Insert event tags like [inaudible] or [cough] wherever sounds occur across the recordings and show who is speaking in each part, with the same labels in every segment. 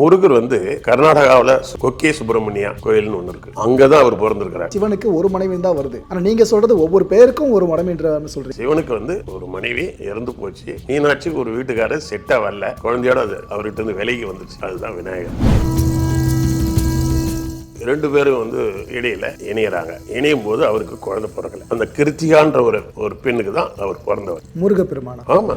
Speaker 1: முருகர் வந்து கர்நாடகாவில் கொக்கே சுப்பிரமணியா கோயில்னு ஒன்று இருக்கு. அங்கே தான் அவர் பிறந்திருக்கிறார்.
Speaker 2: சிவனுக்கு ஒரு மனைவி தான் வருது. ஆனா நீங்க சொல்றது ஒவ்வொரு பேருக்கும் ஒரு மனைவின்றான்னு சொல்றீங்க.
Speaker 1: சிவனுக்கு வந்து ஒரு மனைவி இறந்து போச்சு. மீனாட்சிக்கு ஒரு வீட்டுக்காரர் செட்டா வரல. குழந்தையோட அது அவர்கிட்ட இருந்து விலகி வந்துச்சு அதுதான் விநாயகர். ரெண்டு பேரும் வந்து இடையில இணையறாங்க. இணையும் போது அவருக்கு குழந்தை பிறக்கல. அந்த கிருத்திகான்ற ஒரு ஒரு பெண்ணுக்கு தான் அவர் பிறந்தவர்.
Speaker 2: முருகப்பெருமானா?
Speaker 1: ஆமா.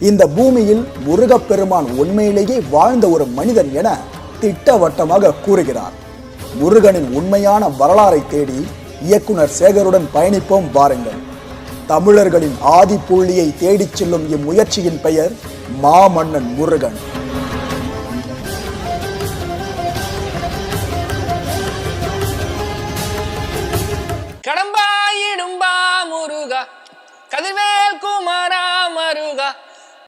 Speaker 2: இந்த பூமியில் முருகப்பெருமான் உண்மையிலேயே வாழ்ந்த ஒரு மனிதன் என திட்டவட்டமாக கூறுகிறார். முருகனின் உண்மையான வரலாறை தேடி இயக்குனர் சேகருடன் பயணிப்போம் வாருங்கள். தமிழர்களின் ஆதி புள்ளியை தேடிச் செல்லும் இம்முயற்சியின் பெயர் மாமன்னன் முருகன்.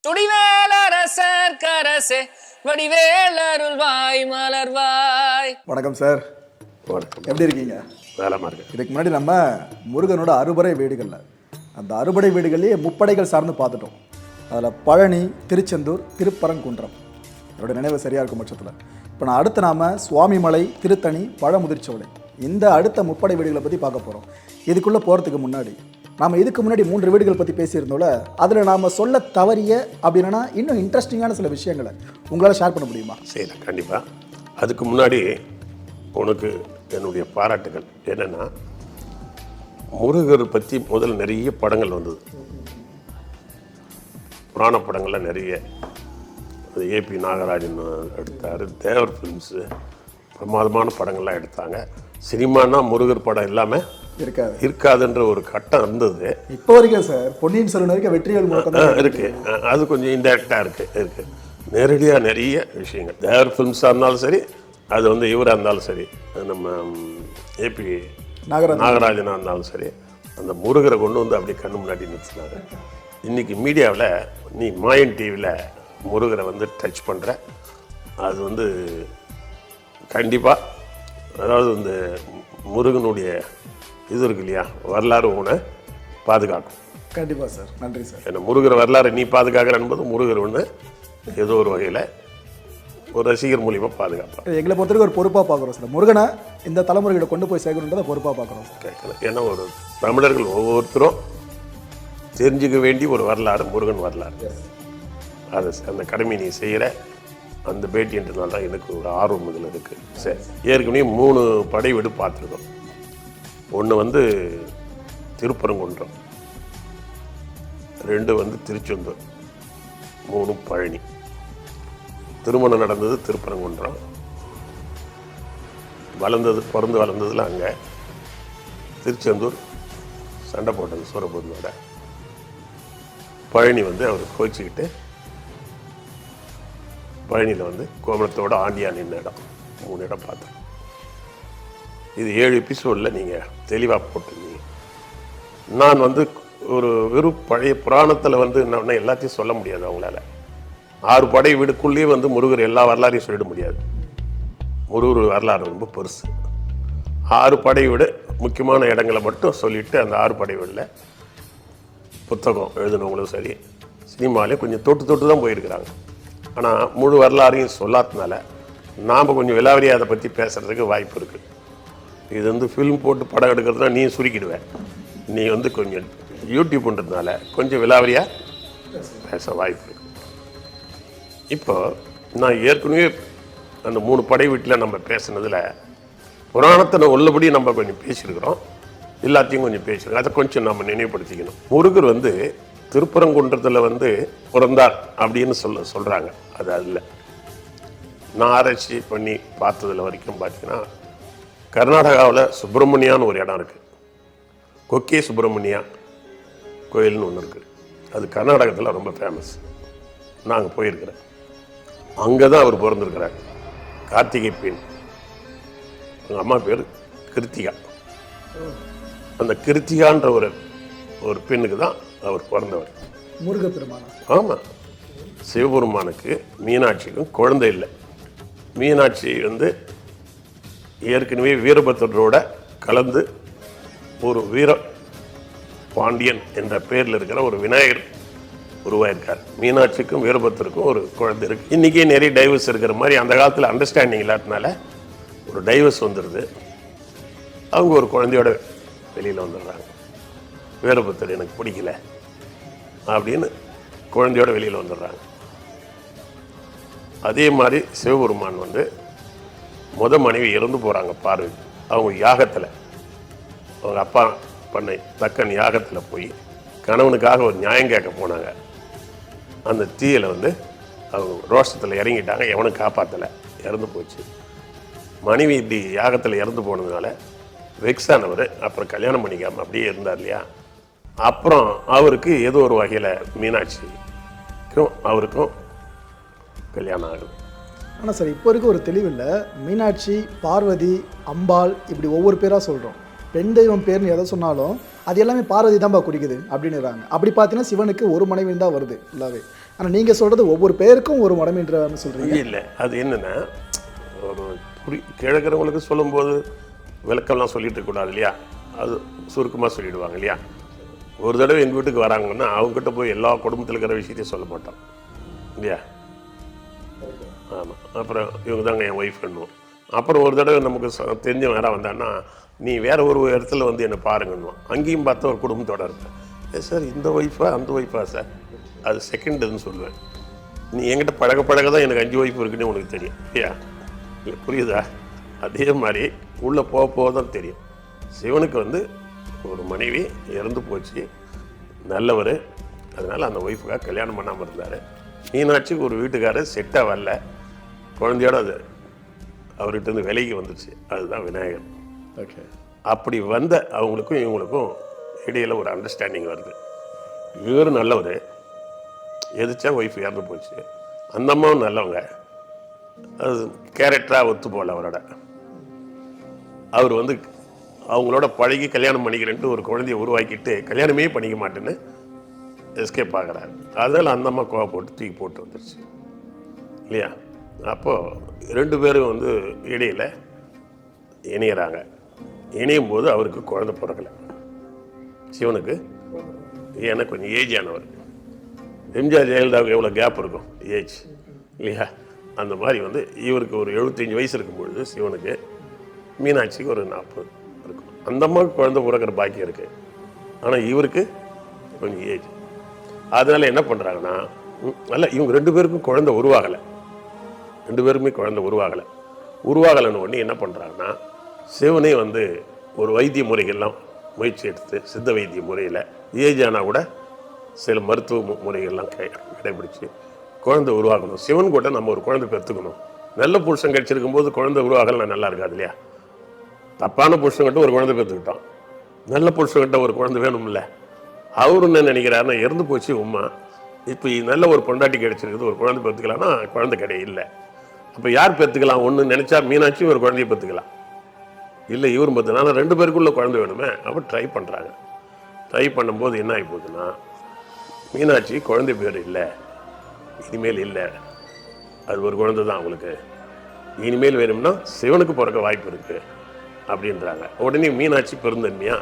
Speaker 3: துடிவேல் அரசர் கரசே வடிவேல் அருள்வாய் மலர்வாய்.
Speaker 2: வணக்கம் சார்.
Speaker 1: வணக்கம்.
Speaker 2: எப்படி இருக்கீங்க?
Speaker 1: வேலைமா இருக்கு.
Speaker 2: இதுக்கு முன்னாடி நம்ம முருகனோட அறுபடை வீடுகள்ல அந்த அறுபடை வீடுகள்லேயே முப்படைகள் சார்ந்து பார்த்துட்டோம். அதில் பழனி திருச்செந்தூர் திருப்பரங்குன்றம். என்னோட நினைவு சரியாக இருக்கும் பட்சத்தில். இப்போ நான் அடுத்து நாம சுவாமிமலை திருத்தணி பழமுதிர்ச்சோலை இந்த அடுத்த முப்படை வீடுகளை பற்றி பார்க்க போகிறோம் இதுக்குள்ளே போகிறதுக்கு முன்னாடி நாம் இதுக்கு முன்னாடி மூன்று வீடுகள் பற்றி பேசியிருந்தோம்ல அதில் நாம் சொல்ல தவறிய அப்படின்னா இன்னும் இன்ட்ரெஸ்டிங்கான சில விஷயங்களை உங்களால் ஷேர் பண்ண முடியுமா?
Speaker 1: செய்யலாம் கண்டிப்பாக அதுக்கு முன்னாடி உனக்கு என்னுடைய பாராட்டுகள் என்னென்னா முருகர் பற்றி முதல் நிறைய படங்கள் வந்தது. புராண படங்கள்லாம் நிறைய. அது ஏபி நாகராஜன் எடுத்தார் தேவர் ஃபிலிம்ஸு பிரமாதமான படங்கள்லாம் எடுத்தாங்க. சினிமானா முருகர் படம் இல்லாமல்
Speaker 2: இருக்காது.
Speaker 1: இருக்காதுன்ற ஒரு கட்டம் இருந்தது.
Speaker 2: இப்போ வரைக்கும் சார் பொன்னியின் செல்வன் வரைக்கும் வெற்றிகள் முழக்கம்
Speaker 1: இருக்கு. அது கொஞ்சம் இன்டெரக்டாக இருக்கு இருக்கு. நேரடியாக நிறைய விஷயங்கள். தேவர் ஃபிலிம்ஸாக இருந்தாலும் சரி அது வந்து இவராக இருந்தாலும் சரி நம்ம ஏபி
Speaker 2: நாகராஜன்.
Speaker 1: நாகராஜனாக இருந்தாலும் சரி அந்த முருகரை கொண்டு வந்து அப்படியே கண்ணு முன்னாடி நிறுத்தினாங்க. இன்னைக்கு மீடியாவில் நீ மாயன் டிவியில் முருகரை வந்து டச் பண்ணுற அது வந்து கண்டிப்பாக அதாவது இந்த முருகனுடைய இது இருக்கு இல்லையா? வரலாறு உன்னை பாதுகாக்கும்.
Speaker 2: கண்டிப்பாக சார். நன்றி சார்.
Speaker 1: ஏன்னா முருகர் வரலாறு நீ பாதுகாக்கிற என்பது முருகர் ஒன்று ஏதோ ஒரு வகையில் ஒரு ரசிகர் மூலியமாக பாதுகாப்பான்
Speaker 2: எங்களை பொறுத்தவரைக்கும் ஒரு பொறுப்பாக பார்க்குறோம் சார். முருகனை இந்த தலைமுறைகளை கொண்டு போய் சேர்க்கணுன்றதை பொறுப்பாக பார்க்குறோம் சார்.
Speaker 1: ஏன்னா ஒரு தமிழர்கள் ஒவ்வொருத்தரும் தெரிஞ்சுக்க வேண்டிய ஒரு வரலாறு முருகன் வரலாறு. அது அந்த கடமை நீ செய்கிற அந்த பேட்டின்றதுனால தான் எனக்கு ஒரு ஆர்வம் இதில் இருக்குது சரி. ஏற்கனவே மூணு படை வீடு பார்த்துருக்கோம். ஒன்று வந்து திருப்பரங்குன்றம். ரெண்டு வந்து திருச்செந்தூர். மூணு பழனி. திருமணம் நடந்தது திருப்பரங்குன்றம். வளர்ந்தது பிறந்து வளர்ந்ததுல அங்கே திருச்செந்தூர் சண்டை போட்டது சூரபூர்ணோட பழனி வந்து அவர் கோச்சிக்கிட்டு பழனியில் வந்து கோமணத்தோட ஆண்டியா நின்ன இடம். மூணு இடம் பார்த்தேன் இது ஏழு எபிசோடில் நீங்கள் தெளிவாக போட்டிருந்தீங்க நான் வந்து ஒரு வெறும் பழைய புராணத்தில் வந்து என்ன எல்லாத்தையும் சொல்ல முடியாது அவங்களால. ஆறு படை வீடுக்குள்ளேயே வந்து முருகர் எல்லா வரலாறையும் சொல்லிட முடியாது. முருகர் வரலாறு ரொம்ப பெருசு. ஆறு படை வீடு முக்கியமான இடங்களை மட்டும் சொல்லிட்டு அந்த ஆறு படை வீடில் புத்தகம் எழுதினவங்களும் சரி சினிமாலேயும் கொஞ்சம் தொட்டு தொட்டு தான் போயிருக்கிறாங்க. ஆனால் முழு வரலாறையும் சொல்லாததுனால நாம் கொஞ்சம் விலாவரியாதை அதை பற்றி பேசுகிறதுக்கு வாய்ப்பு இருக்குது இது வந்து ஃபிலிம் போட்டு படம் எடுக்கிறதுனா நீ சுருக்கிடுவேன் நீ வந்து கொஞ்சம் யூடியூப்ன்றதுனால கொஞ்சம் விலாவரியாக பேச வாய்ப்பு இருக்கு. இப்போ நான் ஏற்கனவே அந்த மூணு படை வீட்டில் நம்ம பேசுனதில் புராணத்தை உள்ளபடி நம்ம கொஞ்சம் பேசியிருக்கிறோம். எல்லாத்தையும் கொஞ்சம் பேசியிருக்கோம் அதை கொஞ்சம் நம்ம நினைவுபடுத்திக்கணும். முருகர் வந்து திருப்பரங்குன்றத்தில் வந்து பிறந்தார் அப்படின்னு சொல்ல சொல்கிறாங்க அது அதில். நான் ஆராய்ச்சி பண்ணி பார்த்ததுல வரைக்கும் பார்த்தீங்கன்னா கர்நாடகாவில் சுப்பிரமணியான்னு ஒரு இடம் இருக்குது கொக்கே சுப்பிரமணியா கோயில்னு ஒன்று இருக்குது அது கர்நாடகத்தில் ரொம்ப ஃபேமஸ் நாங்கள் போயிருக்கிறேன். அங்கே தான் அவர் பிறந்திருக்கிறார். கார்த்திகை பெண். அவங்க அம்மா பேர் கிருத்திகா. அந்த கிருத்திகான்ற ஒரு ஒரு பெண்ணுக்கு தான் அவர் பிறந்தவர்.
Speaker 2: முருகப்பெருமானா?
Speaker 1: ஆமாம் சிவபெருமானுக்கு மீனாட்சிக்கும் குழந்தை இல்லை. மீனாட்சி வந்து ஏற்கனவே வீரபத்ரரோட கலந்து ஒரு வீர பாண்டியன் என்ற பேரில் இருக்கிற ஒரு விநாயகர் உருவாயிருக்கார். மீனாட்சிக்கும் வீரபத்திற்கும் ஒரு குழந்தை இருக்கு. இன்றைக்கே நிறைய டைவர்ஸ் இருக்கிற மாதிரி அந்த காலத்தில் அண்டர்ஸ்டாண்டிங் இல்லாதனால ஒரு டைவர்ஸ் வந்துடுது அவங்க ஒரு குழந்தையோட வெளியில் வந்துடுறாங்க. வீரபத்தர் எனக்கு பிடிக்கல அப்படின்னு குழந்தையோட வெளியில் வந்துடுறாங்க. அதே மாதிரி சிவபெருமான் வந்து முத மனைவி இறந்து போகிறாங்க பார்வை அவங்க யாகத்தில். அவங்க அப்பா பண்ணை தக்கன் யாகத்தில் போய் கணவனுக்காக ஒரு நியாயம் கேட்க போனாங்க. அந்த தீயில் வந்து அவங்க ரோஷத்தில் இறங்கிட்டாங்க எவனும் காப்பாற்றலை இறந்து போச்சு. மனைவி இப்படி யாகத்தில் இறந்து போனதுனால வெக்ஸானவர் அப்புறம் கல்யாணம் பண்ணிக்காமல் அப்படியே இருந்தார் இல்லையா? அப்புறம் அவருக்கு ஏதோ ஒரு வகையில் மீனாட்சிக்கும் அவருக்கும் கல்யாணம் ஆகுது.
Speaker 2: ஆனால் சார் இப்போ இருக்க ஒரு தெளிவில்லை. மீனாட்சி பார்வதி அம்பாள் இப்படி ஒவ்வொரு பேராக சொல்கிறோம் பெண் தெய்வம் பேர்னு எதை சொன்னாலும் அது எல்லாமே பார்வதி தான்ப்பா குறிக்குது அப்படின்னுறாங்க. அப்படி பார்த்தீங்கன்னா சிவனுக்கு ஒரு மனைவி தான் வருது ஃபுல்லாகவே ஆனால் நீங்கள் சொல்கிறது ஒவ்வொரு பேருக்கும் ஒரு மனைவின்ற சொல்கிறீங்க
Speaker 1: இல்லை அது என்னென்னா ஒரு புரி கிழக்கிறவங்களுக்கு சொல்லும்போது விளக்கம்லாம் சொல்லிட்டு இருக்கக்கூடாது இல்லையா? அது சுருக்கமாக சொல்லிடுவாங்க இல்லையா? ஒரு தடவை எங்கள் வீட்டுக்கு வராங்கன்னா அவங்ககிட்ட போய் எல்லா குடும்பத்தில் இருக்கிற விஷயத்தையும் சொல்ல மாட்டோம். இல்லையா? ஆமாம் அப்புறம் இவங்க தாங்க என் ஒய்ஃப் பண்ணுவோம் அப்புறம் ஒரு தடவை நமக்கு ச- தெரிஞ்சவன் வந்தான்னா நீ வேறு ஒரு இடத்துல வந்து என்னை பாருங்கன்னுவான். அங்கேயும் பார்த்தா ஒரு குடும்பத்தோட இருப்பேன் ஏ சார் இந்த ஒய்ஃபா அந்த ஒய்ஃபா சார் அது செகண்டுன்னு சொல்லுவேன். நீ என்கிட்ட பழக பழக தான் எனக்கு அஞ்சு ஒய்ஃப் இருக்குன்னு உனக்கு தெரியும். இல்லையா? இல்லை புரியுதா? அதே மாதிரி உள்ளே போக போக தான் தெரியும். சிவனுக்கு வந்து ஒரு மனைவி இறந்து போச்சு. நல்லவர். அதனால் அந்த ஒய்ஃபுக்காக கல்யாணம் பண்ணாமல் இருந்தார். மீனாட்சிக்கு ஒரு வீட்டுக்காரர் செட்டாக வரல. குழந்தையோட அது அவர்கிட்ட இருந்து விலைக்கு வந்துருச்சு. அதுதான் விநாயகர்.
Speaker 2: ஓகே
Speaker 1: அப்படி வந்த அவங்களுக்கும் இவங்களுக்கும் இடையில ஒரு அண்டர்ஸ்டாண்டிங் வருது. இவர் நல்லவர். எதிர்த்தா ஒய்ஃப் இறந்து போச்சு. அந்த அம்மாவும் நல்லவங்க. அது கேரக்டராக ஒத்து போகல அவரோட. அவர் வந்து அவங்களோட பழகி கல்யாணம் பண்ணிக்கிறேன்ட்டு ஒரு குழந்தைய உருவாக்கிட்டு கல்யாணமே பண்ணிக்க மாட்டேன்னு எஸ்கேப் ஆகுறாரு. அதனால் அந்த அம்மா கோவம் போட்டு தூக்கி போட்டு வந்துருச்சு. இல்லையா? அப்போது ரெண்டு பேரும் வந்து இடையில் இணையிறாங்க. இணையும் போது அவருக்கு குழந்தை பிறக்கல. சிவனுக்கு. ஏன்னா கொஞ்சம் ஏஜ் ஆனவர். எம்ஜிஆர் ஜெயலலிதாவுக்கு எவ்வளோ கேப் இருக்கும்? ஏஜ் இல்லையா? அந்த மாதிரி வந்து இவருக்கு ஒரு எழுபத்தஞ்சு வயசு இருக்கும் பொழுது சிவனுக்கு மீனாட்சிக்கு ஒரு நாற்பது இருக்கும். அந்த அம்மாவுக்கு குழந்தை பிறக்கிற பாக்கியம் இருக்குது ஆனால் இவருக்கு கொஞ்சம் ஏஜ் அதனால் என்ன பண்ணுறாங்கன்னா அல்ல இவங்க ரெண்டு பேருக்கும் குழந்தை உருவாகலை. ரெண்டு பேருமே குழந்தை உருவாகலை. உருவாகலைன்னு ஒன்று என்ன பண்ணுறாங்கன்னா சிவனே வந்து ஒரு வைத்திய முறைகள்லாம் முயற்சி எடுத்து சித்த வைத்திய முறையில் ஏஜானா ஆனால் கூட சில மருத்துவ மு- முறைகள்லாம் கை கடைபிடிச்சு குழந்தை உருவாக்கணும் சிவன் கூட நம்ம ஒரு குழந்தை பெற்றுக்கணும். நல்ல புருஷன் கிடைச்சிருக்கும் போது குழந்தை உருவாகலாம் நல்லா இருக்காது இல்லையா? தப்பான புருஷன்கிட்ட ஒரு குழந்தை பெற்றுக்கிட்டோம் நல்ல புருஷன்கிட்ட ஒரு குழந்தை வேணும்ல. அவரு என்ன நினைக்கிறாருன்னா இறந்து போச்சு உமா இப்போ நல்ல ஒரு பொண்டாட்டி கிடைச்சிருக்குது ஒரு குழந்தை பெற்றுக்கலாம்னா குழந்தை கிடையாது இல்லை அப்போ யார் பெற்றுக்கலாம் ஒன்று நினச்சா மீனாட்சி ஒரு குழந்தைய பெற்றுக்கலாம் இல்லை இவரும் பெற்றுக்கலாம் ரெண்டு பேருக்குள்ள குழந்தை வேணுமே? அப்போ ட்ரை பண்ணுறாங்க ட்ரை பண்ணும்போது என்ன ஆகி போகுதுன்னா மீனாட்சி குழந்தை பேர் இல்லை. இனிமேல் இல்லை. அது ஒரு குழந்தை தான் அவங்களுக்கு. இனிமேல் வேணும்னா சிவனுக்கு பிறக்க வாய்ப்பு இருக்குது அப்படின்றாங்க. உடனே மீனாட்சி பெருந்தன்மையா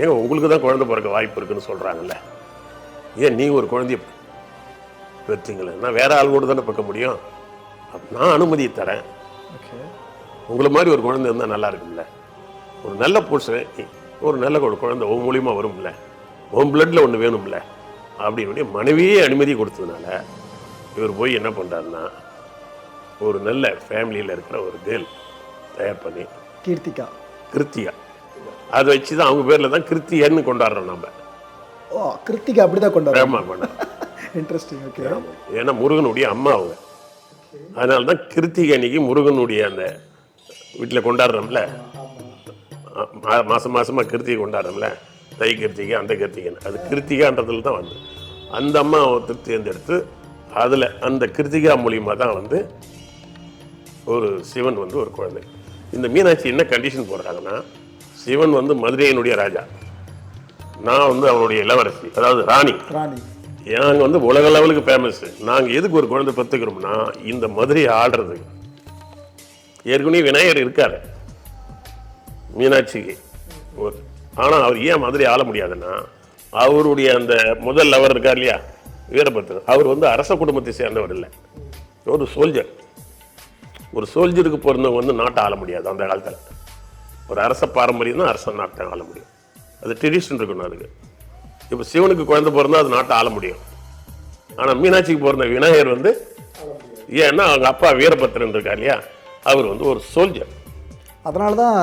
Speaker 1: ஏங்க உங்களுக்கு தான் குழந்தை பிறக்க வாய்ப்பு இருக்குன்னு சொல்கிறாங்கல்ல ஏன் நீ ஒரு குழந்தைய பெற்றீங்களே நான் வேற ஆள் கூட தானே பார்க்க முடியும்? நான் அனுமதி தரேன்.
Speaker 2: ஓகே.
Speaker 1: உங்களை மாதிரி ஒரு குழந்தை இருந்தால் நல்லா இருக்கும்ல. ஒரு நல்ல புருஷன் ஒரு நல்ல ஒரு குழந்தை உன் மூலியமாக வரும்ல. உன் பிளட்ல ஒன்று வேணும்ல. அப்படின்னு மனைவியே அனுமதி கொடுத்ததுனால இவர் போய் என்ன பண்ணுறாருன்னா ஒரு நல்ல ஃபேமிலியில் இருக்கிற ஒரு கேர்ள் தயார் பண்ணி
Speaker 2: கீர்த்திகா.
Speaker 1: கிருத்தியா அதை வச்சு தான் அவங்க பேரில் தான் கிருத்தியன்னு கொண்டாடுறோம் நம்ம
Speaker 2: ஓ கிருத்திகா அப்படி தான் கொண்டாடுறோம்
Speaker 1: ஆமாம் கொண்டாடுறோம் [laughs]
Speaker 2: இன்ட்ரெஸ்டிங் ஓகே
Speaker 1: ஏன்னா முருகனுடைய அம்மா அவங்க. அதனால தான் கிருத்திகை அன்னைக்கு முருகனுடைய அந்த வீட்டில் கொண்டாடுறோம்ல. மாதம் மாதமாக மாசம் மாசமா கிருத்திகை கொண்டாடுறோம்ல. தை கிருத்திகை அந்த கிருத்திகை அது கிருத்திகான்றதுல தான் வந்து. அந்த அம்மா ஒருத்தர் தேர்ந்தெடுத்து அதில் அந்த கிருத்திகா மூலியமாக தான் வந்து ஒரு சிவன் வந்து ஒரு குழந்தை. இந்த மீனாட்சி என்ன கண்டிஷன் போடுறாங்கன்னா சிவன் வந்து மதுரையினுடைய ராஜா. நான் வந்து அவனுடைய இளவரசி அதாவது ராணி.
Speaker 2: ராணி.
Speaker 1: நாங்கள் வந்து உலக லெவலுக்கு ஃபேமஸ்ஸு நாங்கள் எதுக்கு ஒரு குழந்தை பத்துக்கிறோம்னா இந்த மதுரையை ஆடுறதுக்கு ஏற்கனவே விநாயகர் இருக்கார். மீனாட்சிக்கு. ஒரு ஆனால் அவர் ஏன் மதுரை ஆள முடியாதுன்னா அவருடைய அந்த முதல் லவர் இருக்கார் இல்லையா வீரபத்ரன் அவர் வந்து அரச குடும்பத்தை சேர்ந்தவர் இல்லை. ஒரு சோல்ஜர் ஒரு சோல்ஜருக்கு பிறந்தவங்க வந்து நாட்டை ஆள முடியாது அந்த காலத்தில். ஒரு அரச பாரம்பரியம் தான் அரச நாட்டை ஆள முடியும். அது ட்ரெடிஷன் இருக்கணும் அதுக்கு. இப்போ சிவனுக்கு குழந்தை பிறந்தா அது நாட்டை ஆள முடியும். ஆனால் மீனாட்சிக்கு பிறந்த விநாயகர் வந்து ஏன்னா அவங்க அப்பா வீரபத்ரன் இருக்கார் இல்லையா? அவர் வந்து ஒரு சோல்ஜர்
Speaker 2: அதனால தான்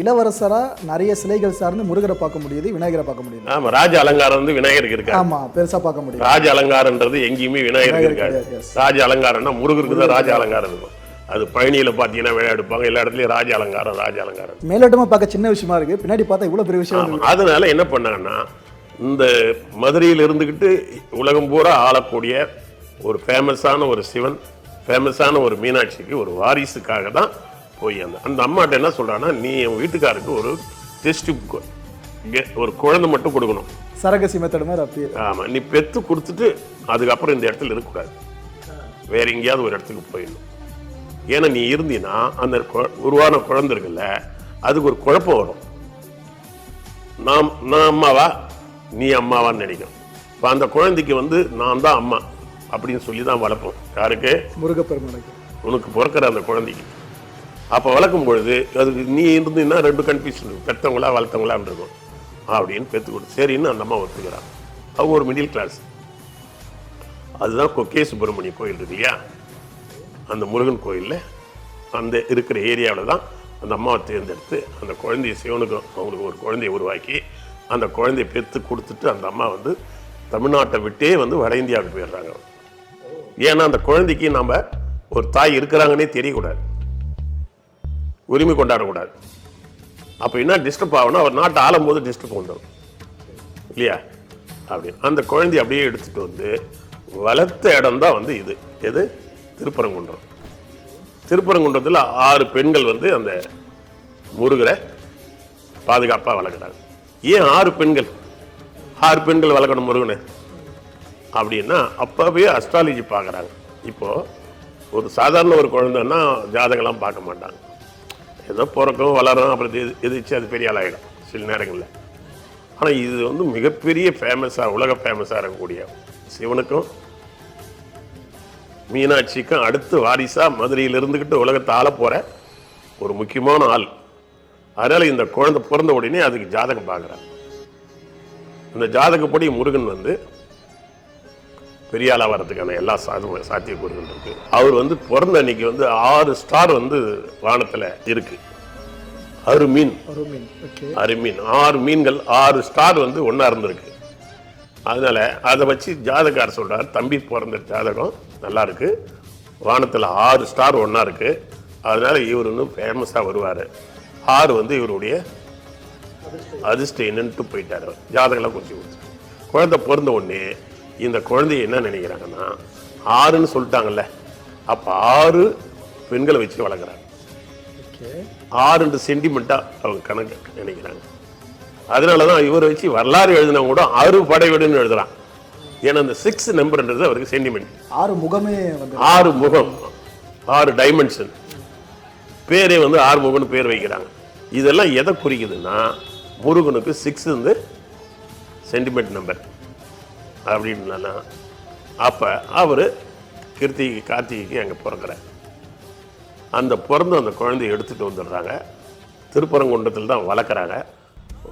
Speaker 2: இளவரசரா நிறைய சிலைகள் சார்ந்து முருகரை பார்க்க முடியுது விநாயகரை பார்க்க முடியுது.
Speaker 1: ஆமா ராஜ அலங்காரம் வந்து விநாயகருக்கு இருக்காரு
Speaker 2: ஆமா பெருசா பார்க்க முடியுது.
Speaker 1: ராஜ அலங்காரன்றது எங்கேயுமே விநாயகருக்கு இருக்காது. ராஜ அலங்காரம்னா முருகருக்கு தான் ராஜ அலங்காரம் இருக்கும். அது பழனியில பார்த்தீங்கன்னா விழா எடுப்பாங்க எல்லா இடத்துலயும் ராஜ அலங்காரம் ராஜ அலங்காரம்.
Speaker 2: மேலோட்டமா பார்க்க சின்ன விஷயமா இருக்கு பின்னாடி பார்த்தா இவ்வளவு பெரிய விஷயம்.
Speaker 1: அதனால என்ன பண்ணாங்கன்னா இந்த மதுரையில் இருந்துக்கிட்டு உலகம் பூரா ஆளக்கூடிய ஒரு ஃபேமஸான ஒரு சிவன் ஃபேமஸான ஒரு மீனாட்சிக்கு ஒரு வாரிசுக்காக தான் போய் அந்த அந்த அம்மாட்ட என்ன சொல்றான்னா நீ என் வீட்டுக்காருக்கு ஒரு டெஸ்ட் ஒரு குழந்தை மட்டும் கொடுக்கணும்.
Speaker 2: சரகசி மெத்தட் மாதிரி அப்படியே?
Speaker 1: ஆமா நீ பெத்து கொடுத்துட்டு அதுக்கப்புறம் இந்த இடத்துல இருக்கக்கூடாது. வேற எங்கேயாவது ஒரு இடத்துக்கு போயிடணும். ஏன்னா நீ இருந்தீன்னா அந்த உருவான குழந்தை இருக்குல்ல அதுக்கு ஒரு குழப்பம் வரும். நாம் நான் அம்மாவா? நீ அம்மாவான்னு நினைக்கும். இப்போ அந்த குழந்தைக்கு வந்து நான் தான் அம்மா அப்படின்னு சொல்லி தான் வளர்ப்போம். யாருக்கு?
Speaker 2: முருகப்பெருமனுக்கு.
Speaker 1: உனக்கு பிறக்கிற அந்த குழந்தைக்கு. அப்போ வளர்க்கும் பொழுது அதுக்கு நீ இருந்தீங்கன்னா ரெண்டு கன்ஃபியூஷன் இருக்கும் பெற்றவங்களா வளர்த்தவங்களான்னு இருக்கும். அப்படின்னு பெற்று கொடு சரின்னு அந்த அம்மா ஒத்துக்கிறான் அவங்க ஒரு மிடில் கிளாஸ் அதுதான் கொக்கே சுப்பிரமணிய கோயில் இருக்கு இல்லையா? அந்த முருகன் கோயிலில் அந்த இருக்கிற ஏரியாவில் தான் அந்த அம்மாவை தேர்ந்தெடுத்து அந்த குழந்தைய சிவனுக்கு அவங்களுக்கு ஒரு குழந்தைய உருவாக்கி அந்த குழந்தையை பெற்று கொடுத்துட்டு அந்த அம்மா வந்து தமிழ்நாட்டை விட்டே வந்து வட இந்தியாவுக்கு போயிடுறாங்க. ஏன்னா அந்த குழந்தைக்கு நம்ம ஒரு தாய் இருக்கிறாங்கன்னே தெரியக்கூடாது. உரிமை கொண்டாடக்கூடாது. அப்போ என்ன டிஸ்டர்ப் ஆகணும் அவர் நாட்டை ஆளும்போது டிஸ்டர்ப் வந்துடும் இல்லையா? அப்படி. அந்த குழந்தைய அப்படியே எடுத்துட்டு வந்து வளர்த்த இடம் தான் வந்து இது. எது? திருப்பரங்குன்றம். திருப்பரங்குன்றத்தில் ஆறு பெண்கள் வந்து அந்த முருகரை பாதுகாப்பாக வளர்க்குறாங்க. ஏன் ஆறு பெண்கள்? ஆறு பெண்கள் வளர்க்கணும் முருகனை? அப்படின்னா அப்பவே அஸ்ட்ராலஜி பார்க்குறாங்க. இப்போ ஒரு சாதாரண ஒரு குழந்தைன்னா ஜாதகம்லாம் பார்க்க மாட்டாங்க. ஏதோ பிறக்கும் வளரும் அப்புறம் எது எதிர்த்து அது பெரிய ஆளாகிடும் சில நேரங்களில். ஆனால் இது வந்து மிகப்பெரிய ஃபேமஸாக உலக ஃபேமஸாக இருக்கக்கூடிய சிவனுக்கும் மீனாட்சிக்கும் அடுத்து வாரிசாக மதுரையில் இருந்துக்கிட்டு உலகத்தை ஆள போகிற ஒரு முக்கியமான ஆள். அதனால் இந்த குழந்தை பிறந்த உடனே அதுக்கு ஜாதகம் பார்க்குறாங்க அந்த ஜாதகப்படி முருகன் வந்து பெரிய ஆளா வர்றதுக்கான எல்லா சாத சாத்தியக்கூறுகள் இருக்கு. அவர் வந்து பிறந்த அன்னைக்கு வந்து ஆறு ஸ்டார் வந்து வானத்துல இருக்கு. ஆறு மீன்.
Speaker 2: ஒரு மீன் ஓகே.
Speaker 1: ஆறு மீன். ஆறு மீன்கள் ஆறு ஸ்டார் வந்து ஒண்ணா இருந்திருக்கு. அதனால அதை வச்சு ஜாதகார் சொல்றார் தம்பி பிறந்த ஜாதகம் நல்லா இருக்கு. வானத்துல ஆறு ஸ்டார் ஒண்ணா இருக்கு. அதனால இவர் வந்து ஃபேமஸா வருவாரு. ஆறு வந்து இவருடைய அதிர்ஷ்டம் என்னன்ட்டு போயிட்டாரு ஜாதகம்லாம் குறிச்சு கொடுத்து குழந்தை பிறந்த உடனே இந்த குழந்தைய என்ன நினைக்கிறாங்கன்னா ஆறுன்னு சொல்லிட்டாங்கல்ல அப்போ ஆறு பெண்களை வச்சு வளர்க்குறாங்க. ஆறுன்ற சென்டிமெண்ட்டாக அவங்க கணக்கு நினைக்கிறாங்க. அதனால தான் இவரை வச்சு வரலாறு எழுதினவங்க கூட ஆறு படை வீடுன்னு எழுதுறான். ஏன்னா அந்த சிக்ஸ் நம்பர்ன்றது அவருக்கு சென்டிமெண்ட்
Speaker 2: ஆறு முகமே
Speaker 1: ஆறு முகம். ஆறு டைமென்ஷன் பேரே வந்து ஆறு பேர் வைக்கிறாங்க. இதெல்லாம் எதை குறிக்குதுன்னா முருகனுக்கு சிக்ஸ் வந்து சென்டிமெண்ட் நம்பர் அப்படின்னா அப்போ அவர் கிருத்திகை கார்த்திகைக்கு அங்கே பிறக்கிறார். அந்த பிறந்த அந்த குழந்தைய எடுத்துகிட்டு வந்துடுறாங்க. திருப்பரங்குன்றத்தில் தான் வளர்க்குறாங்க.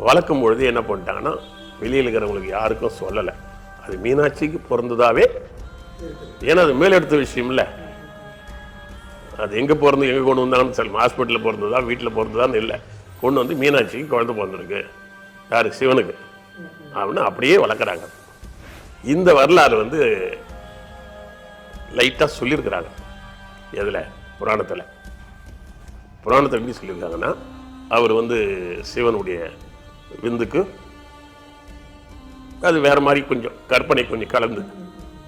Speaker 1: வளர்க்கும் பொழுது என்ன பண்ணிட்டாங்கன்னா வெளியில் இருக்கிறவங்களுக்கு யாருக்கும் சொல்லலை. அது மீனாட்சிக்கு பிறந்ததாகவே ஏன்னா அது மேலெடுத்த விஷயம் இல்லை அது எங்கே பிறந்து எங்கே கொண்டு வந்தாலும் சொல்லி ஹாஸ்பிட்டலில் பிறந்ததா வீட்டில் பிறந்ததான்னு இல்லை. கொண்டு வந்து மீனாட்சிக்கு குழந்தை பிறந்திருக்கு. யார்? சிவனுக்கு. அப்படின்னு அப்படியே வளர்க்குறாங்க. இந்த வரலாறு வந்து லைட்டாக சொல்லியிருக்கிறாங்க. எதில்? புராணத்தில். புராணத்தில் எப்படி சொல்லியிருக்காங்கன்னா அவர் வந்து சிவனுடைய விந்துக்கு அது வேறு மாதிரி கொஞ்சம் கற்பனை கொஞ்சம் கலந்து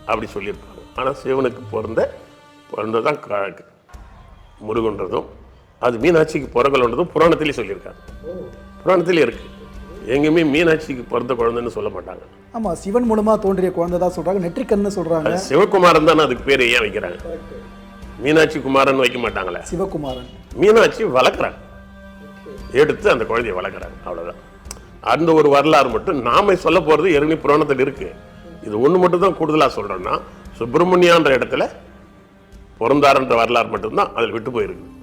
Speaker 1: அப்படி சொல்லியிருப்பாங்க ஆனால் சிவனுக்கு பிறந்த பிறந்ததான் க- முருகன்றதும் அது மீனாட்சிக்கு பிறக்கலன்றதும் புராணத்திலே சொல்லியிருக்காங்க. புராணத்திலே இருக்கு. எங்கேயுமே மீனாட்சிக்கு பிறந்த குழந்தைன்னு சொல்ல மாட்டாங்க.
Speaker 2: ஆமா சிவன் மூலமா தோன்றிய குழந்தை தான் சொல்றாங்க நெற்றிக்கண்ணு சொல்றாங்க.
Speaker 1: அது சிவகுமாரன் தானே அதுக்கு பேர் ஏன் வைக்கிறாங்க? மீனாட்சி குமாரன் வைக்க மாட்டாங்களே.
Speaker 2: சிவகுமாரன்.
Speaker 1: மீனாட்சி வளர்க்குறாங்க. எடுத்து அந்த குழந்தைய வளர்க்குறாங்க அவ்வளவுதான். அந்த ஒரு வரலாறு மட்டும் நாம சொல்ல போறது ஏற்கனவே புராணத்தில் இருக்கு. இது ஒண்ணு மட்டும் தான் கூடுதலா சொல்றோம்னா சுப்பிரமணியான்ற இடத்துல பிறந்தாருன்ற வரலாறு மட்டும்தான் அதில் விட்டு போயிருக்கு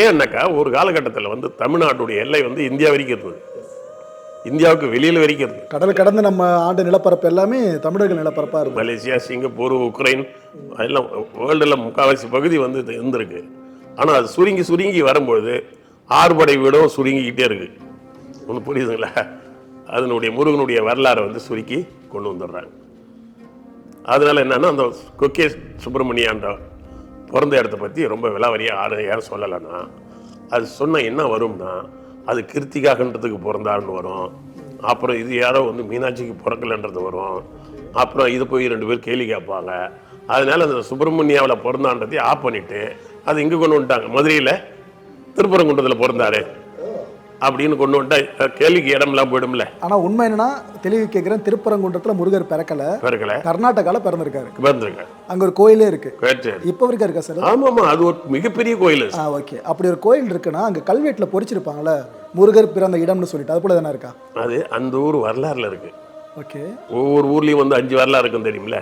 Speaker 1: ஏன்னாக்கா ஒரு காலகட்டத்தில் வந்து தமிழ்நாட்டுடைய எல்லை வந்து இந்தியா வரைக்கும் இருந்தது இந்தியாவுக்கு வெளியில வரைக்கும் இருந்தது
Speaker 2: கடல் கடந்து நம்ம ஆண்டு நிலப்பரப்பு எல்லாமே தமிழர்கள் நிலப்பரப்பா இருக்கும்
Speaker 1: மலேசியா சிங்கப்பூர் உக்ரைன் அதெல்லாம் வேர்ல்டில் முக்கால்வாசி பகுதி வந்து இருந்திருக்கு. ஆனால் அது சுருங்கி சுருங்கி வரும்பொழுது ஆறுபடை வீடும் சுருங்கிக்கிட்டே இருக்கு. ஒன்று புரியுதுங்களா? அதனுடைய முருகனுடைய வரலாறை வந்து சுருக்கி கொண்டு வந்துடுறாங்க. அதனால என்னன்னா அந்த கொக்கே சுப்பிரமணியான்ற பிறந்த இடத்த பற்றி ரொம்ப விலாவரியாக ஆறு யாரும் சொல்லலைன்னா அது சொன்ன என்ன வரும்னா அது கிருத்திகாகன்றதுக்கு பிறந்தாருன்னு வரும். அப்புறம் இது யாரோ வந்து மீனாட்சிக்கு பிறக்கலன்றது வரும். அப்புறம் இது போய் ரெண்டு பேர் கேள்வி கேட்பாங்க. அதனால அந்த சுப்பிரமணியாவில் பிறந்தான்றதை ஆஃப் பண்ணிவிட்டு அது இங்கே கொண்டு வந்துட்டாங்க. மதுரையில் திருப்பரங்குன்றத்தில் பிறந்தாரு. அப்படின்னு கொண்டு வந்துட்டா கேள்விக்கு இடம்லாம் போயிடும்ல.
Speaker 2: ஆனா உண்மை என்னன்னா தெளிவு கேட்கிறேன் திருப்பரங்குன்றத்துல முருகர் பிறக்கல.
Speaker 1: பிறக்கல.
Speaker 2: கர்நாடகால பிறந்திருக்காரு.
Speaker 1: பிறந்திருக்கேன்
Speaker 2: அங்க ஒரு கோயிலே இருக்கு. இப்ப வரைக்கும் இருக்கா சார்?
Speaker 1: ஆமாமா அது ஒரு மிகப்பெரிய கோயில்
Speaker 2: ஆ ஓகே. அப்படி ஒரு கோயில் இருக்குன்னா அங்க கல்வெட்டுல பொறிச்சிருப்பாங்கல்ல முருகர் பிறந்த இடம்னு சொல்லிட்டு அது போல தானே இருக்கா?
Speaker 1: அது அந்த ஊர் வரலாறுல இருக்கு.
Speaker 2: ஓகே.
Speaker 1: ஒவ்வொரு ஊர்லயும் வந்து அஞ்சு வரலாறு இருக்கும் தெரியுமில்ல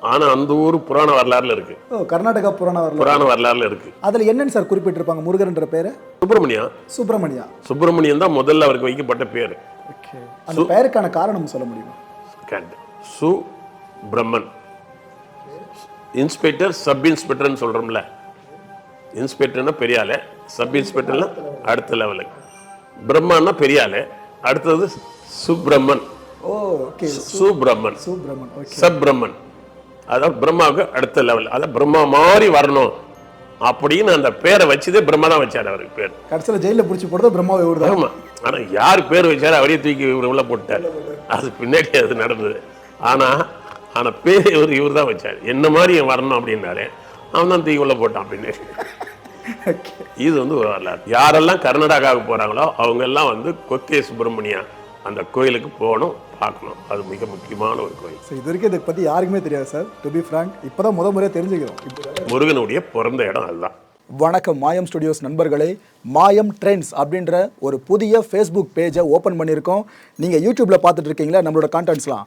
Speaker 1: ஆனா அந்த ஊர் புராண வரலாறுல இருக்கு.
Speaker 2: ஓ கர்நாடகா புராண வரலாறு.
Speaker 1: புராண வரலாறுல இருக்கு.
Speaker 2: அதுல என்னன்னு சார் குறிப்பிட்டிருப்பாங்க முருகர்ன்ற பேரு?
Speaker 1: சுப்பிரமணியா.
Speaker 2: சுப்பிரமணியா.
Speaker 1: சுப்பிரமணியன் தான் முதல்ல அவருக்கு வைக்கப்பட்ட பேர்.
Speaker 2: அந்த பெயருக்கான காரணம் சொல்ல முடியுமா?
Speaker 1: சு பிரம்மன். இன்ஸ்பெக்டர் சப் இன்ஸ்பெக்டர்னு சொல்றோம்ல. இன்ஸ்பெக்டர்னா பெரிய ஆளு சப் இன்ஸ்பெக்டர்னா அடுத்த லெவலுக்கு பிரம்மான்னா பெரிய ஆளு அடுத்தது சுப்பிரமன்.
Speaker 2: ஓ ஓகே.
Speaker 1: சுப்பிரமன்.
Speaker 2: சுப்பிரமன்
Speaker 1: சப் பிரம்மன். அதாவது பிரம்மாவுக்கு அடுத்த லெவல் அதான் பிரம்மா மாதிரி வரணும் அப்படின்னு அந்த பேரை வச்சதே பிரம்மா தான் வச்சார் அவருக்கு பேர்.
Speaker 2: கடைசியில ஜெயில புடிச்சு போடுறது பிரம்மாவை இவர் தான்.
Speaker 1: ஆமா. ஆனா யார் பேர் வச்சாரு அவரே தூக்கி இவர் உள்ள போட்டார். அது பின்னாடி அது நடந்தது. ஆனா ஆனா பேர் இவர் இவர் தான் வச்சார். என்ன மாதிரி வரணும் அப்படின்னாலே அவன் தான் தூக்கி உள்ள போட்டான் பின்னாடி.
Speaker 2: ஓகே
Speaker 1: இது வந்து ஒரு வரலாறு. யாரெல்லாம் கர்நாடகாவுக்கு போறாங்களோ அவங்க எல்லாம் வந்து கொக்கே சுப்பிரமணியா அந்த கோயிலுக்கு போகணும். பார்க்கணும். அது மிக முக்கியமான ஒரு கோயில்.
Speaker 2: ஸோ இது வரைக்கும் இதை பத்தி யாருக்குமே தெரியாது சார் டு பி ஃப்ராங்க் இப்போதான் முத முறையாக தெரிஞ்சுக்கிறோம். இப்போ
Speaker 1: முருகனுடைய பிறந்த இடம் அதுதான்.
Speaker 2: வணக்கம் மாயம் ஸ்டுடியோஸ் நண்பர்களே. மாயம் ட்ரெண்ட்ஸ் அப்படின்ற ஒரு புதிய ஃபேஸ்புக் பேஜை ஓப்பன் பண்ணியிருக்கோம். நீங்கள் யூடியூப்பில் பார்த்துட்டு இருக்கீங்களா? நம்மளோட கான்டென்ட்ஸ்லாம்